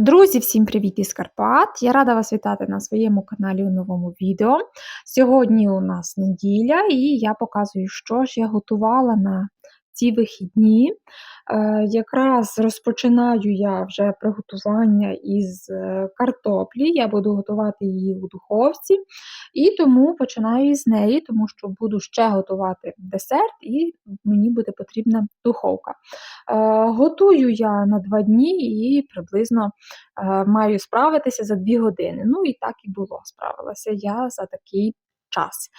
Друзі, всім привіт із Карпат! Я рада вас вітати на своєму каналі у новому відео. Сьогодні у нас неділя, і я показую, що ж я готувала на ці вихідні. Е, якраз розпочинаю я вже приготування із е, картоплі. Я буду готувати її у духовці, і тому починаю із неї, тому що буду ще готувати десерт, і мені буде потрібна духовка. Е, готую я на два дні і приблизно маю справитися за дві години. Ну і так і було. Справилася я за такий час.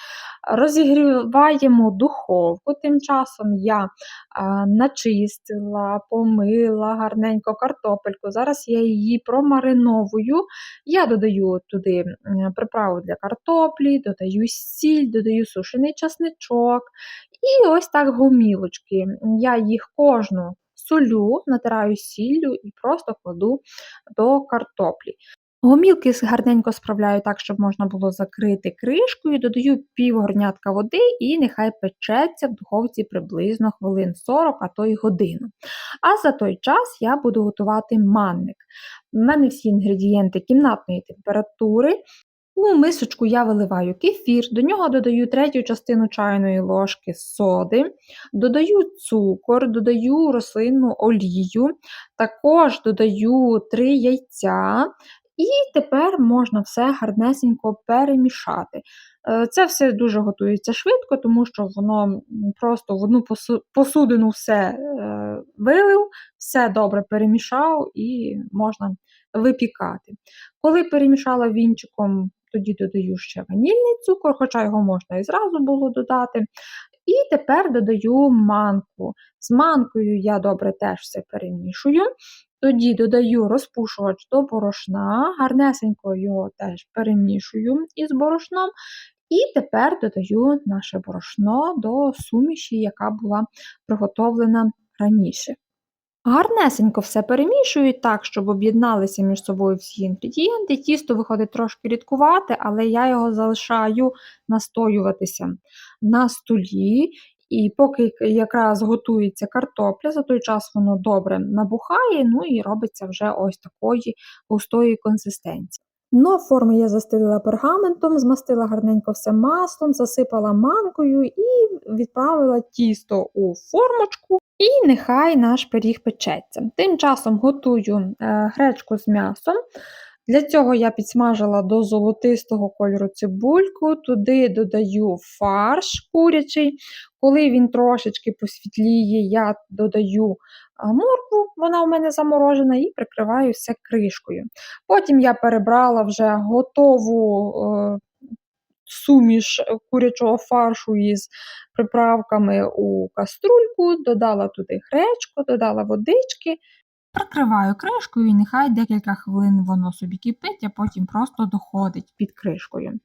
Розігріваємо духовку, тим часом я а, начистила, помила гарненько картопельку. Зараз я її промариновую. Я додаю туди приправу для картоплі, додаю сіль, додаю сушений часничок. І ось так гомілочки. Я їх кожну солю, натираю сіллю і просто кладу до картоплі. Гомілки гарненько справляю так, щоб можна було закрити кришкою, додаю пів горнятка води і нехай печеться в духовці приблизно хвилин 40, а то й годину. А за той час я буду готувати манник. У мене всі інгредієнти кімнатної температури. У мисочку я виливаю кефір, до нього додаю третю частину чайної ложки соди, додаю цукор, додаю рослинну олію, також додаю 3 яйця, і тепер можна все гарнесенько перемішати. Е, це все дуже готується швидко, тому що воно просто в одну посудину все е, вилив, все добре перемішав і можна випікати. Коли перемішала вінчиком, тоді додаю ще ванільний цукор, хоча його можна і зразу було додати. І тепер додаю манку. З манкою я добре теж все перемішую. Тоді додаю розпушувач до борошна, гарнесенько його теж перемішую із борошном. І тепер додаю наше борошно до суміші, яка була приготовлена раніше. Гарнесенько все перемішую так, щоб об'єдналися між собою всі інгредієнти. Тісто виходить трошки рідкувати, але я його залишаю настоюватися на столі. І поки якраз готується картопля, за той час воно добре набухає, ну і робиться вже ось такої густої консистенції. Дно форми я застелила пергаментом, змастила гарненько все маслом, засипала манкою і відправила тісто у формочку, і нехай наш пиріг печеться. Тим часом готую е, гречку з м'ясом. Для цього я підсмажила до золотистого кольору цибульку, туди додаю фарш курячий. Коли він трошечки посвітліє, я додаю моркву, вона у мене заморожена, і прикриваю все кришкою. Потім я перебрала вже готову е, суміш курячого фаршу із приправками у каструльку, додала туди гречку, додала водички. Прикриваю кришкою і нехай декілька хвилин воно собі кипить, а потім просто доходить під кришкою.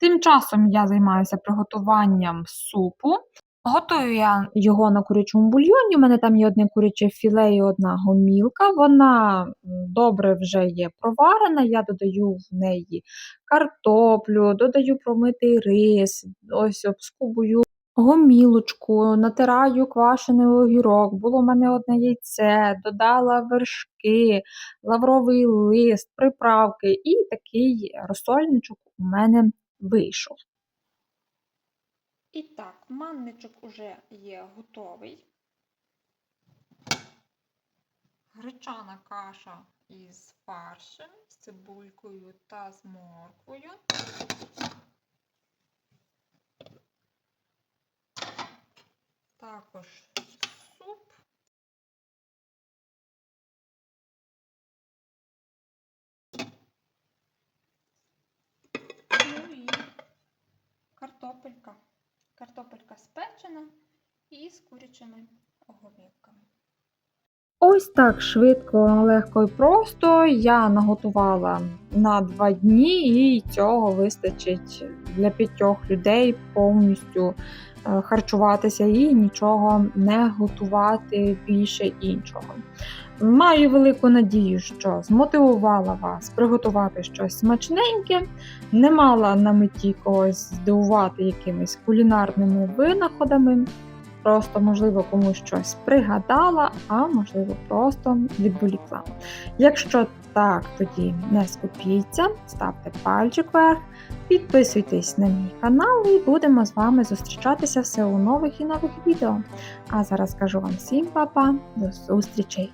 Тим часом я займаюся приготуванням супу. Готую я його на курячому бульйоні. У мене там є одне куряче філе і одна гомілка. Вона добре вже є проварена, я додаю в неї картоплю, додаю промитий рис, ось обскубую гомілочку, натираю квашений огірок, було в мене одне яйце, додала вершки, лавровий лист, приправки, і такий розсольничок у мене вийшов. І так, манничок уже є готовий. Гречана каша із фаршем, з цибулькою та з морквою. Також суп. Ну і картопелька. Картопелька спечена і з курячими огурниками. Ось так швидко, легко і просто я наготувала на два дні, і цього вистачить для п'ятьох людей повністю харчуватися і нічого не готувати більше іншого. Маю велику надію, що змотивувала вас приготувати щось смачненьке, не мала на меті когось здивувати якимись кулінарними винаходами. Просто, можливо, комусь щось пригадала, а можливо, просто відволікла. Якщо так, тоді не скупіться, ставте пальчик вверх, підписуйтесь на мій канал і будемо з вами зустрічатися все у нових і нових відео. А зараз кажу вам всім па-па, до зустрічей!